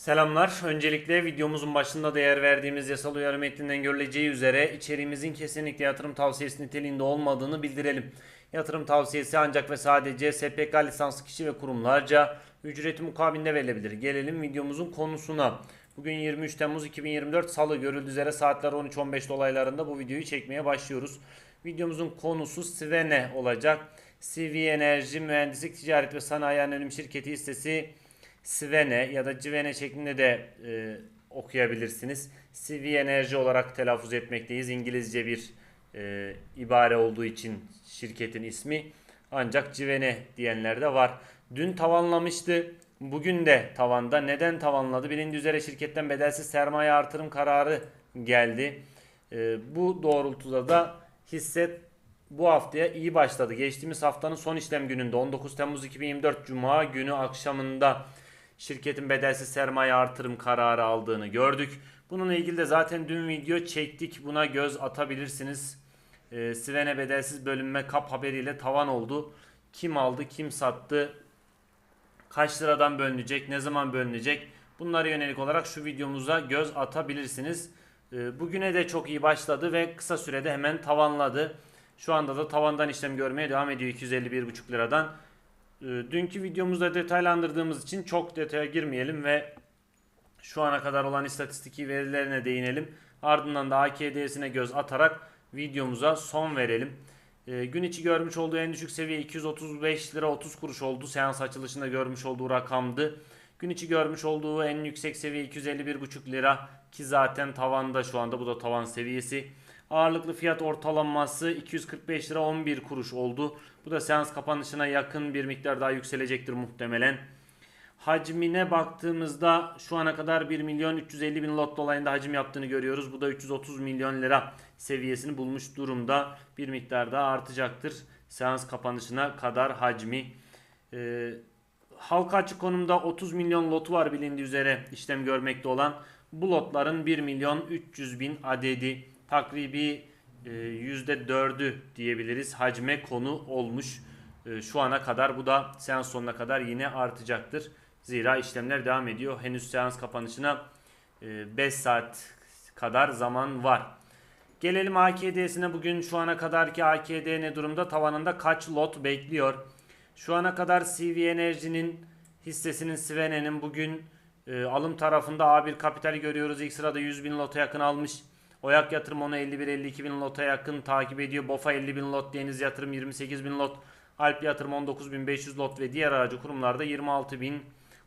Selamlar. Öncelikle videomuzun başında değer verdiğimiz yasal uyarı metninden görüleceği üzere içeriğimizin kesinlikle yatırım tavsiyesi niteliğinde olmadığını bildirelim. Yatırım tavsiyesi ancak ve sadece SPK lisanslı kişi ve kurumlarca ücreti mukabilinde verilebilir. Gelelim videomuzun konusuna. Bugün 23 Temmuz 2024 Salı görüldüğü üzere saatler 13.15 dolaylarında bu videoyu çekmeye başlıyoruz. Videomuzun konusu Svene olacak. CV Enerji Mühendislik Ticaret ve Sanayi Anonim Şirketi hissesi Svene ya da Civene şeklinde de e, okuyabilirsiniz. CV Enerji olarak telaffuz etmekteyiz. İngilizce bir e, ibare olduğu için şirketin ismi. Ancak Civene diyenler de var. Dün tavanlamıştı. Bugün de tavanda. Neden tavanladı? Bilindiği üzere şirketten bedelsiz sermaye artırım kararı geldi. E, bu doğrultuda da hisse bu haftaya iyi başladı. Geçtiğimiz haftanın son işlem gününde 19 Temmuz 2024 Cuma günü akşamında şirketin bedelsiz sermaye artırım kararı aldığını gördük. Bununla ilgili de zaten dün video çektik. Buna göz atabilirsiniz. Ee, Svene bedelsiz bölünme kap haberiyle tavan oldu. Kim aldı, kim sattı, kaç liradan bölünecek, ne zaman bölünecek? Bunlara yönelik olarak şu videomuza göz atabilirsiniz. Ee, Bugüne de çok iyi başladı ve kısa sürede hemen tavanladı. Şu anda da tavandan işlem görmeye devam ediyor 251,5 liradan. Ee, Dünkü videomuzda detaylandırdığımız için çok detaya girmeyelim ve şu ana kadar olan istatistiki verilerine değinelim. Ardından da AKD'sine göz atarak videomuza son verelim. Ee, gün içi görmüş olduğu en düşük seviye 235 lira 30 kuruş oldu. Seans açılışında görmüş olduğu rakamdı. Gün içi görmüş olduğu en yüksek seviye 251,5 lira ki zaten tavanda şu anda bu da tavan seviyesi. Ağırlıklı fiyat ortalaması 245 lira 11 kuruş oldu. Bu da seans kapanışına yakın bir miktar daha yükselecektir muhtemelen. Hacmine baktığımızda şu ana kadar 1 milyon 350 bin lot dolayında hacim yaptığını görüyoruz. Bu da 330 milyon lira seviyesini bulmuş durumda. Bir miktar daha artacaktır. Seans kapanışına kadar hacmi. Ee, halka açık konumda 30 milyon lotu var bilindiği üzere işlem görmekte olan. Bu lotların 1 milyon 300 bin adedi takribi e, %4'ü diyebiliriz hacme konu olmuş e, şu ana kadar. Bu da seans sonuna kadar yine artacaktır. Zira işlemler devam ediyor. Henüz seans kapanışına 5 saat kadar zaman var. Gelelim AKD'sine. Bugün şu ana kadarki AKD ne durumda? Tavanında kaç lot bekliyor? Şu ana kadar CV Enerji'nin hissesinin Svene'nin bugün e, alım tarafında A1 Kapital görüyoruz. İlk sırada 100 bin lota yakın almış. Oyak Yatırım onu 51-52 bin lota yakın takip ediyor. Bofa 50 bin lot, Deniz Yatırım 28 bin lot, Alp Yatırım 19.500 lot ve diğer aracı kurumlarda 26 bin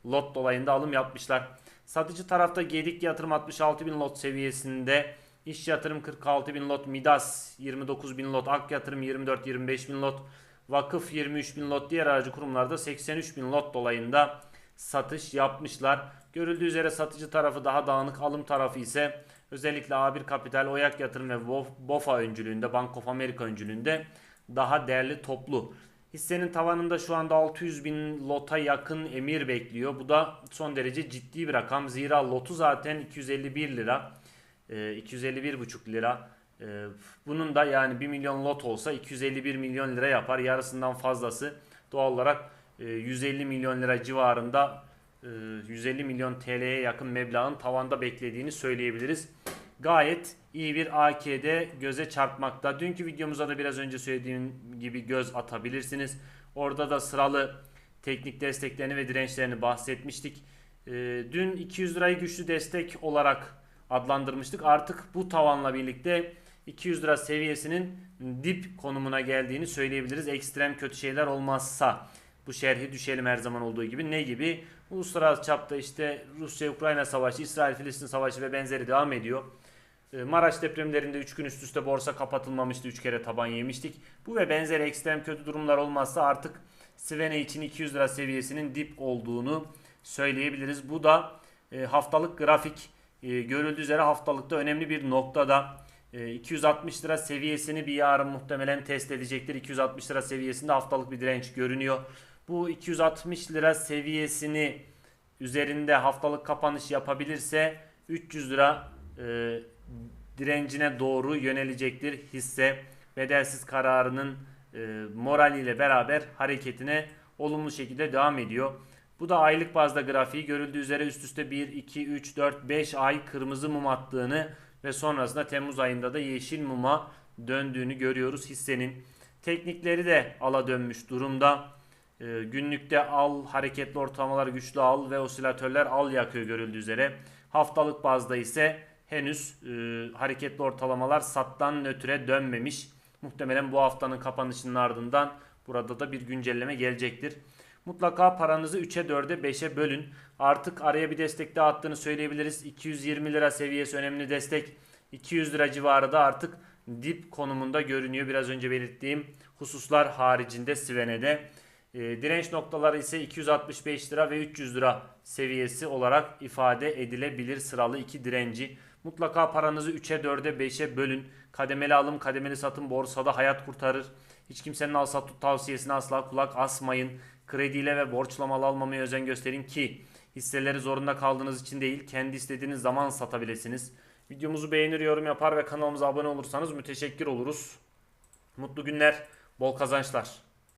lot dolayında alım yapmışlar. Satıcı tarafta Gedik Yatırım 66 bin lot seviyesinde. İş Yatırım 46 bin lot, Midas 29 bin lot, Ak Yatırım 24-25 bin lot, Vakıf 23 bin lot, diğer aracı kurumlarda 83 bin lot dolayında satış yapmışlar. Görüldüğü üzere satıcı tarafı daha dağınık, alım tarafı ise özellikle A1 Kapital, Oyak Yatırım ve Bof- BOFA öncülüğünde, Bank of America öncülüğünde daha değerli toplu. Hissenin tavanında şu anda 600 bin lota yakın emir bekliyor. Bu da son derece ciddi bir rakam. Zira lotu zaten 251 lira. Ee, 251,5 lira. Ee, bunun da yani 1 milyon lot olsa 251 milyon lira yapar. Yarısından fazlası doğal olarak e, 150 milyon lira civarında e, 150 milyon TL'ye yakın meblağın tavanda beklediğini söyleyebiliriz. Gayet iyi bir AKD göze çarpmakta. Dünkü videomuzda da biraz önce söylediğim gibi göz atabilirsiniz. Orada da sıralı teknik desteklerini ve dirençlerini bahsetmiştik. E, dün 200 lirayı güçlü destek olarak adlandırmıştık. Artık bu tavanla birlikte 200 lira seviyesinin dip konumuna geldiğini söyleyebiliriz. Ekstrem kötü şeyler olmazsa bu şerhi düşelim her zaman olduğu gibi. Ne gibi? Uluslararası çapta işte Rusya-Ukrayna savaşı, İsrail-Filistin savaşı ve benzeri devam ediyor. Ee, Maraş depremlerinde 3 gün üst üste borsa kapatılmamıştı. 3 kere taban yemiştik. Bu ve benzeri ekstrem kötü durumlar olmazsa artık Svene için 200 lira seviyesinin dip olduğunu söyleyebiliriz. Bu da e, haftalık grafik e, görüldüğü üzere haftalıkta önemli bir noktada. E, 260 lira seviyesini bir yarın muhtemelen test edecektir. 260 lira seviyesinde haftalık bir direnç görünüyor. Bu 260 lira seviyesini üzerinde haftalık kapanış yapabilirse 300 lira e, direncine doğru yönelecektir hisse. Bedelsiz kararının e, moraliyle beraber hareketine olumlu şekilde devam ediyor. Bu da aylık bazda grafiği görüldüğü üzere üst üste 1, 2, 3, 4, 5 ay kırmızı mum attığını ve sonrasında Temmuz ayında da yeşil muma döndüğünü görüyoruz hissenin. Teknikleri de ala dönmüş durumda. Ee, günlükte al, hareketli ortalamalar güçlü al ve osilatörler al yakıyor görüldüğü üzere. Haftalık bazda ise henüz e, hareketli ortalamalar sattan nötre dönmemiş. Muhtemelen bu haftanın kapanışının ardından burada da bir güncelleme gelecektir. Mutlaka paranızı 3'e 4'e 5'e bölün. Artık araya bir destek daha attığını söyleyebiliriz. 220 lira seviyesi önemli destek. 200 lira civarı da artık dip konumunda görünüyor. Biraz önce belirttiğim hususlar haricinde Svene'de. E, direnç noktaları ise 265 lira ve 300 lira seviyesi olarak ifade edilebilir sıralı iki direnci. Mutlaka paranızı 3'e 4'e 5'e bölün. Kademeli alım kademeli satım borsada hayat kurtarır. Hiç kimsenin al sat tut tavsiyesine asla kulak asmayın. Krediyle ve borçla mal almamaya özen gösterin ki hisseleri zorunda kaldığınız için değil kendi istediğiniz zaman satabilirsiniz. Videomuzu beğenir, yorum yapar ve kanalımıza abone olursanız müteşekkir oluruz. Mutlu günler, bol kazançlar.